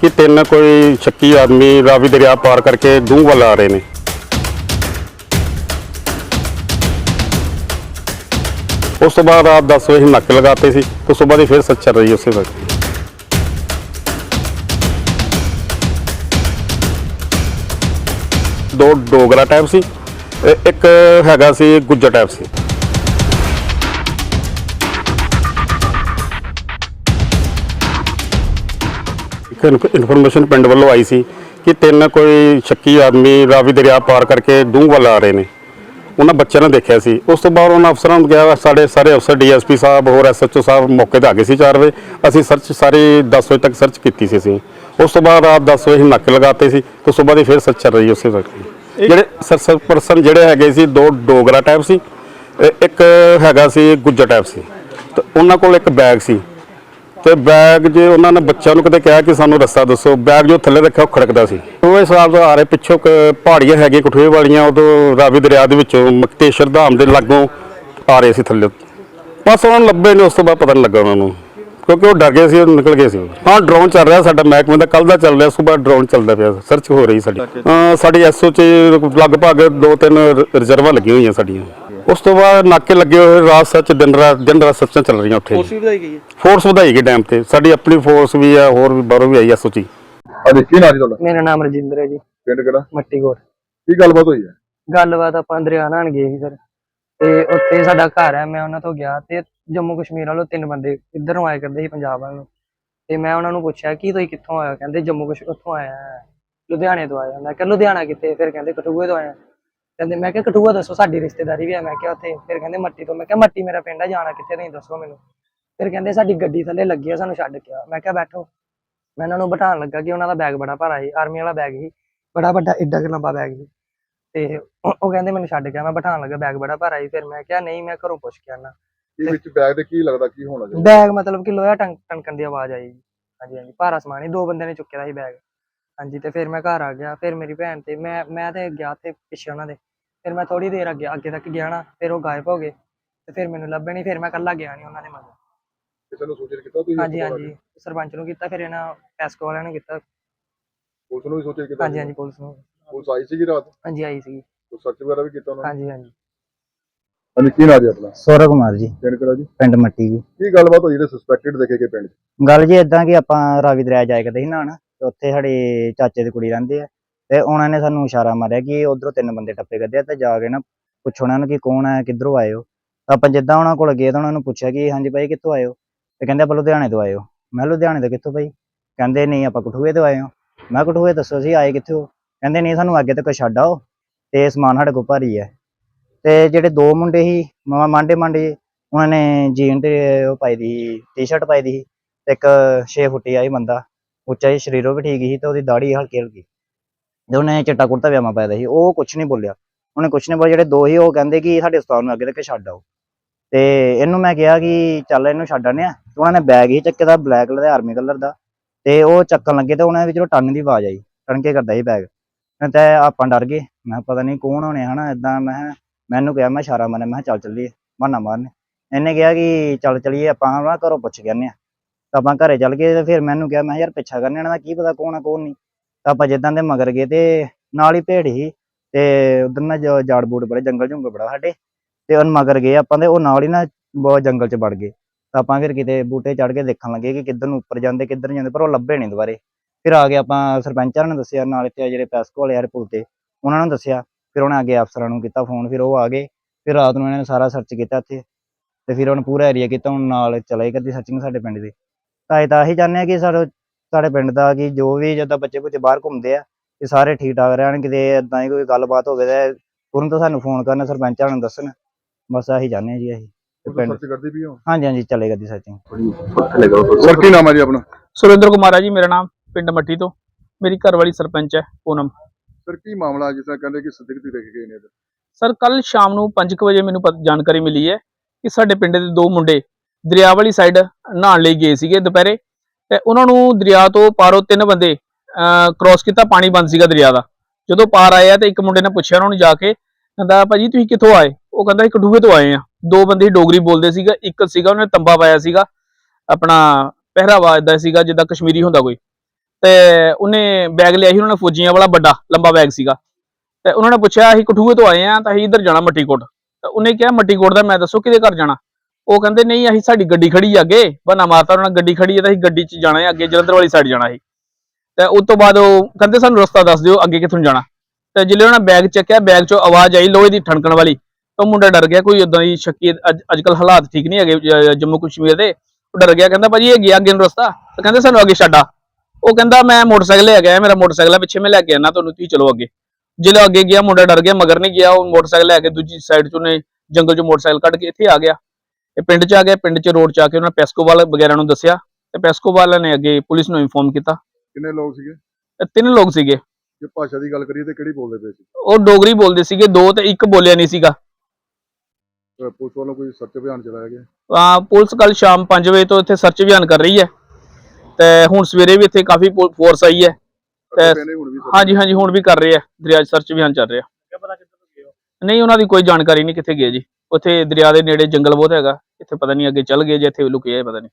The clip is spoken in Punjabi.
ਕਿ ਤਿੰਨ ਕੋਈ ਸ਼ੱਕੀ ਆਦਮੀ ਰਾਵੀ ਦਰਿਆ ਪਾਰ ਕਰਕੇ ਦੂਹ ਵੱਲ ਆ ਰਹੇ ਨੇ। ਉਸ ਤੋਂ ਬਾਅਦ ਰਾਤ 10 ਵਜੇ ਨੱਕ ਨਾਕੇ ਲਗਾਤੇ ਸੀ, ਤੇ ਉਸ ਦੀ ਫਿਰ ਸਰਚ ਰਹੀ ਉਸੇ ਵਕਤ। ਦੋ ਡੋਗਰਾ ਟਾਈਪ ਸੀ ਇੱਕ ਹੈਗਾ ਸੀ ਗੁੱਜਰ ਟਾਈਪ ਸੀ। ਇਨਫੋਰਮੇਸ਼ਨ ਪਿੰਡ ਵੱਲੋਂ ਆਈ ਸੀ ਕਿ ਤਿੰਨ ਕੋਈ ਸ਼ੱਕੀ ਆਦਮੀ ਰਾਵੀ ਦਰਿਆ ਪਾਰ ਕਰਕੇ ਦੂਹ ਵੱਲ ਆ ਰਹੇ ਨੇ। ਉਹਨਾਂ ਬੱਚਿਆਂ ਨੇ ਦੇਖਿਆ ਸੀ। ਉਸ ਤੋਂ ਬਾਅਦ ਉਹਨਾਂ ਅਫਸਰਾਂ ਨੂੰ ਗਿਆ ਸਾਡੇ ਸਾਰੇ ਅਫਸਰ ਡੀਐਸਪੀ ਸਾਹਿਬ ਹੋਰ ਐਸਐਚਓ ਸਾਹਿਬ ਮੌਕੇ ਤੇ ਆ ਗਏ ਸੀ 4 ਵਜੇ। ਅਸੀਂ ਸਰਚ ਸਾਰੀ 10 ਵਜੇ ਤੱਕ ਸਰਚ ਕੀਤੀ ਸੀ ਅਸੀਂ। ਉਸ ਤੋਂ ਬਾਅਦ ਰਾਤ 10 ਵਜੇ ਨਾਕੇ ਲਗਾਤੇ ਸੀ। ਤੇ ਬਾਅਦ ਹੀ ਫਿਰ ਸਰਚ ਚੱਲ ਰਹੀ ਉਸੇ ਵਕਤ ਜਿਹੜੇ ਸਰਚ ਪਰਸਨ ਜਿਹੜੇ ਹੈਗੇ ਸੀ ਦੋ ਡੋਗਰਾ ਟਾਈਪ ਸੀ ਇੱਕ ਹੈਗਾ ਸੀ ਗੁੱਜਰ ਟਾਈਪ ਸੀ। ਤੇ ਉਹਨਾਂ ਕੋਲ ਇੱਕ ਬੈਗ ਸੀ। ਤੇ ਬੈਗ ਜੇ ਉਹਨਾਂ ਨੇ ਬੱਚਿਆਂ ਨੂੰ ਕਿਤੇ ਕਿਹਾ ਕਿ ਸਾਨੂੰ ਰਸਤਾ ਦੱਸੋ ਬੈਗ ਜੋ ਥੱਲੇ ਰੱਖਿਆ ਉਹ ਖੜਕਦਾ ਸੀ। ਉਹ ਹਿਸਾਬ ਤੋਂ ਆ ਰਹੇ ਪਿੱਛੋਂ ਕ- ਪਹਾੜੀਆਂ ਹੈਗੀਆਂ ਕਠੂਏ ਵਾਲੀਆਂ ਉਦੋਂ ਰਾਵੀ ਦਰਿਆ ਦੇ ਵਿੱਚੋਂ ਮਕਤੇਸ਼ਰ ਧਾਮ ਦੇ ਲਾਗੋਂ ਆ ਰਹੇ ਸੀ ਥੱਲੇ। ਬਸ ਉਹਨਾਂ ਨੂੰ ਲੱਭੇ ਨਹੀਂ ਉਸ ਤੋਂ ਬਾਅਦ ਪਤਾ ਨਹੀਂ ਲੱਗਾ ਉਹਨਾਂ ਨੂੰ। ਕਿਉਂਕਿ ਉਹ ਡਰ ਗਏ ਸੀ ਉਹ ਨਿਕਲ ਗਏ ਸੀ। ਹਾਂ ਡਰੋਨ ਚੱਲ ਰਿਹਾ ਸਾਡਾ ਮਹਿਕਮੇ ਦਾ ਕੱਲ ਦਾ ਚੱਲ ਰਿਹਾ ਸਵੇਰ ਡਰੋਨ ਚੱਲਦਾ ਪਿਆ ਸਰਚ ਹੋ ਰਹੀ ਸਾਡੀ। ਸਾਡੀ ਐਸਓ ਚ ਲਗਭਗ ਦੋ ਤਿੰਨ ਰ- ਰਿਜ਼ਰਵਾਂ ਲੱਗੀਆਂ ਹੋਈਆਂ ਸਾਡੀਆਂ। ਉਸ ਤੋਂ ਬਾਅਦ ਨਾਕੇ ਲੱਗੇ ਹੋਏ ਰਾਤ ਸੱਚ ਦਿਨ ਰਾਤ ਦਿਨ ਰਾਤ ਸਰਚਾਂ ਚੱਲ ਰਹੀਆਂ ਉੱਥੇ। ਫੋਰਸ ਵੀ ਵਧਾਈ ਗਈ ਹੈ? ਫੋਰਸ ਵਧਾਈ ਗਈ ਡੈਮ ਤੇ। ਸਾਡੀ ਆਪਣੀ ਫੋਰਸ ਵੀ ਆ ਹੋਰ ਵੀ ਬਾਹਰੋਂ ਵੀ ਆਈ ਐਸਓ ਜੀ ਹਾਂਜੀ ਕੀ ਨਾਂ ਜੀ ਤੁਹਾਡਾ? ਮੇਰਾ ਨਾਮ ਰਜਿੰਦਰ ਹੈ ਜੀ। ਪਿੰਡ ਕਿਹੜਾ? ਮੱਟੀ ਕੋਟ ਕੀ ਗੱਲਬਾਤ ਹੋਈ ਹੈ? ਗੱਲਬਾਤ ਆਪਾਂ ਦਰਿਆ ਨਹਾਣ ਗਏ ਸੀ ਸਰ। ਤੇ ਉੱਥੇ ਸਾਡਾ ਘਰ ਹੈ ਮੈਂ ਉਹਨਾਂ ਤੋਂ ਗਿਆ ਤੇ ਜੰਮੂ ਕਸ਼ਮੀਰ ਵੱਲੋਂ ਤਿੰਨ ਬੰਦੇ ਇੱਧਰ ਨੂੰ ਆਏ ਕਰਦੇ ਸੀ ਪੰਜਾਬ ਵੱਲ ਨੂੰ। ਤੇ ਮੈਂ ਉਹਨਾਂ ਨੂੰ ਪੁੱਛਿਆ ਕਿ ਤੁਸੀਂ ਕਿੱਥੋਂ ਆਏ ਹੋ? ਕਹਿੰਦੇ ਜੰਮੂ ਕਸ਼ਮੀਰ ਉੱਥੋਂ ਆਇਆ ਲੁਧਿਆਣੇ ਤੋਂ ਆਇਆ। ਮੈਂ ਕਿਹਾ ਲੁਧਿਆਣਾ ਕਿੱਥੇ? ਫਿਰ ਕਹਿੰਦੇ ਕਠੂਏ ਤੋਂ ਆਇਆ ਕਹਿੰਦੇ ਮੈਂ ਕਿਹਾ ਕਠੂਆ ਦੱਸੋ ਸਾਡੀ ਰਿਸ਼ਤੇਦਾਰੀ ਵੀ ਹੈ ਮੈਂ ਕਿਹਾ ਉੱਥੇ। ਫਿਰ ਕਹਿੰਦੇ ਮੱਟੀ ਤੋਂ। ਮੈਂ ਕਿਹਾ ਮੱਟੀ ਮੇਰਾ ਪਿੰਡ ਹੈ ਜਾਣਾ ਕਿੱਥੇ ਤੁਸੀਂ ਦੱਸੋ ਮੈਨੂੰ। ਫਿਰ ਕਹਿੰਦੇ ਸਾਡੀ ਗੱਡੀ ਥੱਲੇ ਲੱਗੀ ਆ ਸਾਨੂੰ ਛੱਡ ਕੇ ਆ ਮੈਂ ਕਿਹਾ ਬੈਠੋ। ਮੈਂ ਇਹਨਾਂ ਨੂੰ ਬਿਠਾਉਣ ਲੱਗਾ ਕਿ ਉਹਨਾਂ ਦਾ ਬੈਗ ਬੜਾ ਭਾਰਾ ਸੀ ਆਰਮੀ ਵਾਲਾ ਬੈਗ ਸੀ ਬੜਾ ਵੱਡਾ ਏਡਾ ਕੁ ਲੰਬਾ ਬੈਗ ਸੀ। ਤੇ ਉਹ ਕਹਿੰਦੇ ਮੈਨੂੰ ਛੱਡ ਗਿਆ ਮੈਂ ਬਿਠਾਉਣ ਲੱਗਾ ਬੈਗ ਬੜਾ ਭਾਰਾ ਸੀ। ਫਿਰ ਮੈਂ ਕਿਹਾ ਨਹੀਂ ਮੈਂ ਘਰੋਂ ਪੁੱਛ ਕੇ ਆਣਾ ਇਹ ਵਿੱਚ ਬੈਗ ਦੇ ਕੀ ਲੱਗਦਾ ਕੀ ਹੋਣਾ ਚਾਹੀਦਾ? ਬੈਗ ਮਤਲਬ ਕਿ ਲੋਹਾ ਟੰਕ ਟੰਕਣ ਦੀ ਆਵਾਜ਼ ਆਈ ਜੀ। ਹਾਂਜੀ ਹਾਂਜੀ ਭਾਰਾ ਸਮਾਨ ਹੀ ਦੋ ਬੰਦਿਆਂ ਨੇ ਚੁੱਕਿਆ ਸੀ ਬੈਗ। ਹਾਂਜੀ ਤੇ ਫਿਰ ਮੈਂ ਘਰ ਆ ਗਿਆ। ਫਿਰ ਮੇਰੀ ਭੈਣ ਤੇ ਮੈਂ ਮੈਂ ਤੇ ਗਿਆ ਤੇ ਪਿੱਛੇ ਉਹਨਾਂ ਦੇ। ਫਿਰ ਮੈਂ ਥੋੜੀ ਦੇਰ ਅੱਗੇ ਅੱਗੇ ਤੱਕ ਗਿਆ ਨਾ ਫਿਰ ਉਹ ਗਾਇਬ ਹੋ ਗਏ ਤੇ ਫਿਰ ਮੈਨੂੰ ਲੱਭੇ ਨਹੀਂ ਫਿਰ ਮੈਂ ਇਕੱਲਾ ਗਿਆ ਨਹੀਂ ਉਹਨਾਂ ਦੇ ਮਗਰ। ਕਿਸੇ ਨੂੰ ਸੂਚਿਤ ਕੀਤਾ ਤੁਸੀਂ ਹਾਂਜੀ ਹਾਂਜੀ ਸਰਪੰਚ ਨੂੰ ਕੀਤਾ ਫਿਰ ਇਹਨਾਂ ਪੈਸਕੋ ਵਾਲਿਆਂ ਨੂੰ ਕੀਤਾ। ਪੁਲਿਸ ਨੂੰ ਵੀ ਸੂਚਿਤ ਕੀਤਾ ਹਾਂਜੀ ਹਾਂਜੀ ਪੁਲਿਸ ਨੂੰ। ਪੁਲਿਸ ਆਈ ਸੀਗੀ ਰਾਤ? ਹਾਂਜੀ ਆਈ ਸੀ ਸਰਚ ਵਗੈਰਾ ਵੀ ਕੀਤਾ ਉਹਨਾਂ ਨੇ? ਹਾਂਜੀ ਹਾਂਜੀ। ਹਾਂਜੀ ਕੀ ਨਾਂ ਜੀ ਆਪਣਾ? ਸੌਰਵ ਕੁਮਾਰ ਜੀ। ਪਿੰਡ ਕਿਹੜਾ ਜੀ? ਪਿੰਡ ਮੱਟੀ ਜੀ। ਕੀ ਗੱਲਬਾਤ ਹੋਈ ਜਿਹੜੇ ਸਸਪੈਕਟਡ ਦੇਖੇ ਗਏ ਪਿੰਡ? ਗੱਲ ਜੀ ਇਦਾਂ ਕਿ ਆਪਾਂ ਰਾਵੀ ਦਰਿਆ ਜਾਇਆ ਕਰਦੇ ਸੀ ਤੇ ਉੱਥੇ ਸਾਡੇ ਚਾਚੇ ਦੀ ਕੁੜੀ ਰਹਿੰਦੇ ਆ। ਤੇ ਉਹਨਾਂ ਨੇ ਸਾਨੂੰ ਇਸ਼ਾਰਾ ਮਾਰਿਆ ਕਿ ਉਧਰੋਂ ਤਿੰਨ ਬੰਦੇ ਟੱਪੇ ਕਰਦੇ ਆ ਤੇ ਜਾ ਕੇ ਨਾ ਪੁੱਛੋ ਉਹਨਾਂ ਨੂੰ ਕਿ ਕੌਣ ਹੈ ਕਿੱਧਰੋਂ ਆਏ ਹੋ। ਤਾਂ ਆਪਾਂ ਜਿੱਦਾਂ ਉਹਨਾਂ ਕੋਲ ਗਏ ਤਾਂ ਉਹਨਾਂ ਨੂੰ ਪੁੱਛਿਆ ਕਿ ਹਾਂਜੀ ਭਾਈ ਕਿੱਥੋਂ ਆਏ ਹੋ? ਤੇ ਕਹਿੰਦੇ ਆਪਾਂ ਲੁਧਿਆਣੇ ਤੋਂ ਆਏ ਹੋ। ਮੈਂ ਕਿਹਾ, ਲੁਧਿਆਣੇ ਤੋਂ ਕਿੱਥੋਂ ਭਾਈ? ਕਹਿੰਦੇ, ਨਹੀਂ, ਆਪਾਂ ਕਠੂਏ ਤੋਂ ਆਏ ਹਾਂ। ਮੈਂ ਕਿਹਾ, ਕਠੂਏ ਦੱਸੋ ਸੀ ਆਏ ਕਿੱਥੋਂ? ਕਹਿੰਦੇ, ਨਹੀਂ, ਸਾਨੂੰ ਅੱਗੇ ਤੱਕ ਛੱਡ ਆਓ। ਤੇ ਸਮਾਨ ਸਾਡੇ ਕੋਲ ਭਾਰੀ ਹੈ ਤੇ ਜਿਹੜੇ ਦੋ ਮੁੰਡੇ ਸੀ, ਮਾ- ਮਾਂਡੇ ਮਾਂਡੇ, ਉਹਨਾਂ ਨੇ ਜੀਨ ਤੇ ਉਹ ਪਾਈ ਦੀ ਟੀ-ਸ਼ਰਟ ਪਾਈ ਦੀ ਸੀ। ਤੇ ਇੱਕ 6 ਫੁੱਟੀ ਆਈ ਬੰਦਾ। ਉੱਚਾ ਜਿਹਾ ਸਰੀਰੋਂ ਵੀ ਠੀਕ ਸੀ ਤੇ ਉਹਦੀ ਦਾੜੀ ਹਲਕੀ ਹਲਕੀ ਤੇ ਉਹਨੇ ਚਿੱਟਾ ਕੁੜਤਾ ਪਜਾਮਾ ਪਾਇਆ ਸੀ, ਉਹ ਕੁਛ ਨਹੀਂ ਬੋਲਿਆ। ਉਹਨੇ ਕੁਛ ਨਹੀਂ ਬੋਲਿਆ, ਜਿਹੜੇ ਦੋ ਸੀ, ਉਹ ਕਹਿੰਦੇ ਕਿ ਸਾਡੇ ਉਸਤਾਦ ਨੂੰ ਅੱਗੇ ਤੱਕ ਛੱਡ ਆਓ। ਤੇ ਇਹਨੂੰ ਮੈਂ ਕਿਹਾ ਕਿ ਚੱਲ ਇਹਨੂੰ ਛੱਡ ਆਨੇ ਆ ਉਹਨਾਂ ਨੇ ਬੈਗ ਹੀ ਚੱਕੇ ਦਾ, ਬਲੈਕ ਕਲਰ ਦਾ, ਆਰਮੀ ਕਲਰ ਦਾ। ਤੇ ਉਹ ਚੱਕਣ ਲੱਗੇ ਤੇ ਉਹਨਾਂ ਵਿੱਚੋਂ ਟੰਨ ਦੀ ਆਵਾਜ਼ ਆਈ ਟਣਕੇ ਕਰਦਾ ਸੀ ਬੈਗ। ਤੇ ਆਪਾਂ ਡਰ ਗਏ। ਮੈਂ ਕਿਹਾ, ਪਤਾ ਨਹੀਂ ਕੌਣ ਹੋਣੇ, ਹਨਾ ਇਦਾਂ ਮੈਂ ਕਿਹਾ- ਮੈਨੂੰ ਕਿਹਾ, ਮੈਂ ਇਸ਼ਾਰਾ ਮਾਰਿਆ, ਮੈਂ ਕਿਹਾ, ਚੱਲ ਚੱਲੀਏ, ਬਹਾਨਾ ਮਾਰਨੇ। ਇਹਨੇ ਕਿਹਾ ਕਿ ਚੱਲ ਚਲੀਏ, ਆਪਾਂ ਨਾ ਘਰੋਂ ਪੁੱਛ ਕੇ ਆਨੇ ਆ ਤਾਂ ਆਪਾਂ ਘਰੇ ਚੱਲ ਗਏ ਤੇ ਫਿਰ ਮੈਨੂੰ ਕਿਹਾ, ਮੈਂ ਕਿਹਾ, ਯਾਰ, ਪਿੱਛਾ ਕਰਨੇ ਇਹਨਾਂ ਦਾ ਕੀ ਪਤਾ ਕੌਣ ਆ, ਕੌਣ ਨਹੀਂ। ਤਾਂ ਆਪਾਂ ਜਿੱਦਾਂ ਦੇ ਮਗਰ ਗਏ ਤੇ ਨਾਲ ਹੀ ਭੇੜ ਸੀ ਤੇ ਉਧਰ ਨਾ ਜ- ਜਾੜ ਬੂੜ ਬੜੇ, ਜੰਗਲ ਜੁੰਗਲ ਬੜਾ ਸਾਡੇ ਤੇ ਉਹਨ ਮਗਰ ਗਏ ਆਪਾਂ ਤੇ ਉਹ ਨਾਲ ਹੀ ਨਾ ਬਹੁਤ ਜੰਗਲ ਚ ਵੜ ਗਏ। ਤਾਂ ਆਪਾਂ ਫਿਰ ਕਿਤੇ ਬੂਟੇ ਚੜ ਕੇ ਦੇਖਣ ਲੱਗੇ ਕਿ ਕਿੱਧਰ ਨੂੰ ਉੱਪਰ ਜਾਂਦੇ, ਕਿੱਧਰ ਨੂੰ ਜਾਂਦੇ, ਪਰ ਉਹ ਲੱਭੇ ਨਹੀਂ ਦੁਬਾਰੇ। ਫਿਰ ਆ ਕੇ ਆਪਾਂ ਸਰਪੰਚਾਂ ਨੂੰ ਦੱਸਿਆ, ਨਾਲ ਇੱਥੇ ਜਿਹੜੇ ਪੈਸਕੋ ਵਾਲੇ ਯਾਰ ਪੁੱਲ ਤੇ, ਉਹਨਾਂ ਨੂੰ ਦੱਸਿਆ। ਫਿਰ ਉਹਨੇ ਅੱਗੇ ਅਫਸਰਾਂ ਨੂੰ ਕੀਤਾ ਫੋਨ, ਫਿਰ ਉਹ ਆ ਗਏ। ਫਿਰ ਰਾਤ ਨੂੰ ਇਹਨਾਂ ਨੇ ਸਾਰਾ ਸਰਚ ਕੀਤਾ ਇੱਥੇ ਤੇ ਫਿਰ ਉਹਨੇ ਪੂਰਾ ਏਰੀਆ ਕੀਤਾ, ਹੁਣ ਨਾਲ ਚਲਾਈ ਕਰਦੀ ਸਰਚਿੰਗ ਸਾਡੇ ਪਿੰਡ ਦੇ। ਤਾਂ ਇਹ ਤਾਂ ਅਸੀਂ ਚਾਹੁੰਦੇ ਹਾਂ ਕਿ ਸਾਡੇ ਸਾਡੇ ਪਿੰਡ ਦਾ ਕਿ ਜੋ ਵੀ ਜਦੋਂ ਬੱਚੇ ਬੁੱਚੇ ਬਾਹਰ ਘੁੰਮਦੇ ਆ ਕਿ ਸਾਰੇ ਠੀਕ ਠਾਕ ਰਹਿਣ ਕਿਤੇ ਇਦਾਂ ਹੀ ਕੋਈ ਗੱਲਬਾਤ ਹੋਵੇ ਤਾਂ ਤੁਰੰਤ ਸਾਨੂੰ ਫੋਨ ਕਰਨ ਸਰਪੰਚਾਂ ਨੂੰ ਦੱਸਣ। ਬਸ ਆਹੀ ਚਾਹੁੰਦੇ ਆ ਜੀ ਅਸੀਂ ਤੇ ਪੁਲਿਸ ਪਿੰਡ। ਸਰਚ ਕਰਦੀ ਵੀ ਹੋ ਹਾਂਜੀ ਹਾਂਜੀ ਚੱਲੇ ਕਰਦੀ ਸਰਚਿੰਗ ਸਰ ਕੀ ਨਾਮ ਹੈ ਜੀ ਆਪਣਾ? ਸੁਰਿੰਦਰ ਕੁਮਾਰ ਹੈ ਜੀ ਮੇਰਾ ਨਾਮ ਪਿੰਡ ਮੱਟੀ ਤੋਂ। ਮੇਰੀ ਘਰ ਵਾਲੀ ਸਰਪੰਚ ਹੈ ਪੂਨਮ। ਸਰ ਕੀ ਮਾਮਲਾ ਜਿਸ ਤਰ੍ਹਾਂ ਕਹਿੰਦੇ ਕਿ ਸਦਿਕਤੀ ਦੇਖੇ ਗਏ ਨੇ? ਇੱਧਰ? ਸਰ ਕੱਲ ਸ਼ਾਮ ਨੂੰ 5 ਵਜੇ ਮੈਨੂੰ ਪਤ- ਜਾਣਕਾਰੀ ਮਿਲੀ ਹੈ ਕਿ ਸਾਡੇ ਪਿੰਡ ਦੇ ਦੋ ਮੁੰਡੇ ਦਰਿਆ ਵਾਲੀ ਸਾਈਡ ਨਹਾਉਣ ਲਈ ਗਏ ਸੀਗੇ ਦੁਪਹਿਰੇ। ਤੇ ਉਹਨਾਂ ਨੂੰ ਦਰਿਆ ਤੋਂ ਪਾਰੋਂ ਤਿੰਨ ਬੰਦੇ ਕ੍ਰਾਸ ਕੀਤਾ, ਪਾਣੀ ਬੰਦ ਸੀਗਾ ਦਰਿਆ ਦਾ। ਜਦੋਂ ਪਾਰ ਆਏ ਆ ਤੇ ਇੱਕ ਮੁੰਡੇ ਨੇ ਪੁੱਛਿਆ ਉਹਨਾਂ ਨੂੰ ਜਾ ਕੇ, ਕਹਿੰਦਾ, ਭਾਜੀ, ਤੁਸੀਂ ਕਿੱਥੋਂ ਆਏ? ਉਹ ਕਹਿੰਦਾ ਇੱਕ ਡੂਬੇ ਤੋਂ ਆਏ ਆ। ਦੋ ਬੰਦੇ ਡੋਗਰੀ ਬੋਲਦੇ ਸੀਗਾ, ਇੱਕ ਸੀਗਾ, ਉਹਨੇ ਤੰਬਾ ਪਾਇਆ ਸੀਗਾ, ਆਪਣਾ ਪਹਿਰਾਵਾ ਇਦਾਂ ਸੀਗਾ, ਜਿੱਦਾਂ ਕਸ਼ਮੀਰੀ ਹੁੰਦਾ ਕੋਈ। ਤੇ ਉਹਨੇ ਬੈਗ ਲਿਆ ਸੀ, ਉਹਨਾਂ ਨੇ ਫੌਜੀਆਂ ਵਾਲਾ ਵੱਡਾ, ਲੰਬਾ ਬੈਗ ਸੀਗਾ। ਤੇ ਉਹਨਾਂ ਨੇ ਪੁੱਛਿਆ, ਅਸੀਂ ਕਠੂਏ ਤੋਂ ਆਏ ਆ, ਤਾਂ ਅਸੀਂ ਇੱਧਰ ਜਾਣਾ, ਮੱਟੀਕੋਟ। ਤੇ ਉਹਨੇ ਕਿਹਾ, ਮੱਟੀਕੋਟ ਦਾ ਮੈਂ ਦੱਸੋ ਕਿਹਦੇ ਘਰ ਜਾਣਾ? ਉਹ ਕਹਿੰਦੇ, ਨਹੀਂ, ਅਸੀਂ ਸਾਡੀ ਗੱਡੀ ਖੜੀ ਆ ਅੱਗੇ ਬਨਾ ਮਾਰਤਾ ਉਹਨਾਂ ਗੱਡੀ ਖੜੀ ਹੈ ਤਾਂ ਅਸੀਂ ਗੱਡੀ 'ਚ ਜਾਣਾ ਹੈ, ਅੱਗੇ ਜਲੰਧਰ ਵਾਲੀ ਸਾਈਡ ਜਾਣਾ ਸੀ। ਤੇ ਉਸ ਤੋਂ ਬਾਅਦ ਉਹ ਕਹਿੰਦੇ, ਸਾਨੂੰ ਰਸਤਾ ਦੱਸ ਦਿਓ, ਅੱਗੇ ਕਿੱਥੋਂ ਜਾਣਾ? ਤੇ ਜਿੱਲੇ ਉਹਨਾਂ ਬੈਗ ਚੱਕਿਆ, ਬੈਗ 'ਚੋਂ ਆਵਾਜ਼ ਆਈ ਲੋਹੇ ਦੀ ਠਣਕਣ ਵਾਲੀ। ਤਾਂ ਮੁੰਡਾ ਡਰ ਗਿਆ, ਕੋਈ ਉਦਾਂ ਦੀ ਸ਼ੱਕੀ, ਅੱਜ ਕੱਲ ਹਾਲਾਤ ਠੀਕ ਨਹੀਂ ਹੈਗੇ ਜੰਮੂ ਕਸ਼ਮੀਰ ਦੇ। ਉਹ ਡਰ ਗਿਆ, ਕਹਿੰਦਾ, ਭਾਜੀ, ਇਹ ਗਿਆ ਅੱਗੇ ਨੂੰ ਰਸਤਾ? ਤਾਂ ਕਹਿੰਦੇ, ਸਾਨੂੰ ਅੱਗੇ ਛੱਡਾ ਉਹ ਕਹਿੰਦਾ, ਮੈਂ ਮੋਟਰਸਾਈਕਲ ਲੈ ਗਿਆ ਮੇਰਾ ਮੋਟਰਸਾਈਕਲ ਹੈ ਪਿੱਛੇ ਮੈਂ ਲੈ ਕੇ ਆਣਾ ਤੁਹਾਨੂੰ, ਤੁਸੀਂ ਚਲੋ ਅੱਗੇ। ਜਦੋਂ ਅੱਗੇ ਗਿਆ, ਮੁੰਡਾ ਡਰ ਗਿਆ, ਮਗਰ ਨਹੀਂ ਗਿਆ, ਉਹ ਮੋਟਰਸਾਈਕਲ ਲੈ ਕੇ ਦੂਜੀ ਸਾਈਡ 'ਚ ਉਹਨੇ ਜੰਗਲ 'ਚੋਂ ਮੋਟਰਸਾਈਕਲ ਕੱਢ ਕੇ ਇੱਥੇ ਆ ਗਿਆ। ਇਹ ਪਿੰਡ 'ਚ ਆ ਗਿਆ ਪਿੰਡ 'ਚ ਰੋਡ 'ਚ ਆ ਕੇ ਉਹਨਾਂ ਪੈਸਕੋਵਾਲ ਵਗੈਰਾ ਨੂੰ ਦੱਸਿਆ ਤੇ ਪੈਸਕੋਵਾਲ ਨੇ ਅੱਗੇ ਪੁਲਿਸ ਨੂੰ ਇਨਫੋਰਮ ਕੀਤਾ। ਕਿੰਨੇ ਲੋਕ ਸੀਗੇ? ਇਹ ਤਿੰਨ ਲੋਕ ਸੀਗੇ। ਜੇ ਭਾਸ਼ਾ ਦੀ ਗੱਲ ਕਰੀਏ ਤੇ ਕਿਹੜੀ ਬੋਲਦੇ ਪਏ ਸੀ? ਉਹ ਡੋਗਰੀ ਬੋਲਦੇ ਸੀਗੇ ਦੋ ਤੇ ਇੱਕ ਬੋਲਿਆ ਨਹੀਂ ਸੀਗਾ। ਅਹ ਪੁਲਿਸ ਵੱਲੋਂ ਕੋਈ ਸਰਚ ਅਭਿਆਨ ਚਲਾਇਆ ਗਿਆ? ਅਹ ਪੁਲਿਸ ਕੱਲ ਸ਼ਾਮ 5 ਵਜੇ ਤੋਂ ਇੱਥੇ ਸਰਚ ਅਭਿਆਨ ਕਰ ਰਹੀ ਹੈ। ਤੇ ਹੁਣ ਸਵੇਰੇ ਵੀ ਇੱਥੇ ਕਾਫੀ ਫੋਰਸ ਆਈ ਹੈ। ਤੇ- ਕਹਿੰਦੇ ਹੁਣ ਵੀ ਹਾਂਜੀ ਹਾਂਜੀ ਹੁਣ ਵੀ ਕਰ ਰਹੇ ਆ ਦਰਿਆ 'ਚ ਸਰਚ ਅਭਿਆਨ ਚੱਲ ਰਿਹਾ। ਨਹੀਂ, ਉਹਨਾਂ ਦੀ ਕੋਈ ਜਾਣਕਾਰੀ ਨਹੀਂ ਕਿੱਥੇ ਗਏ ਜੀ। ਉੱਥੇ ਦਰਿਆ ਦੇ ਨੇੜੇ ਜੰਗਲ ਬਹੁਤ ਹੈਗਾ। ਇੱਥੇ ਪਤਾ ਨਹੀਂ ਅੱਗੇ ਚੱਲ ਗਏ ਜੇ ਇੱਥੇ ਲੁਕੇ ਆ, ਪਤਾ ਨਹੀਂ।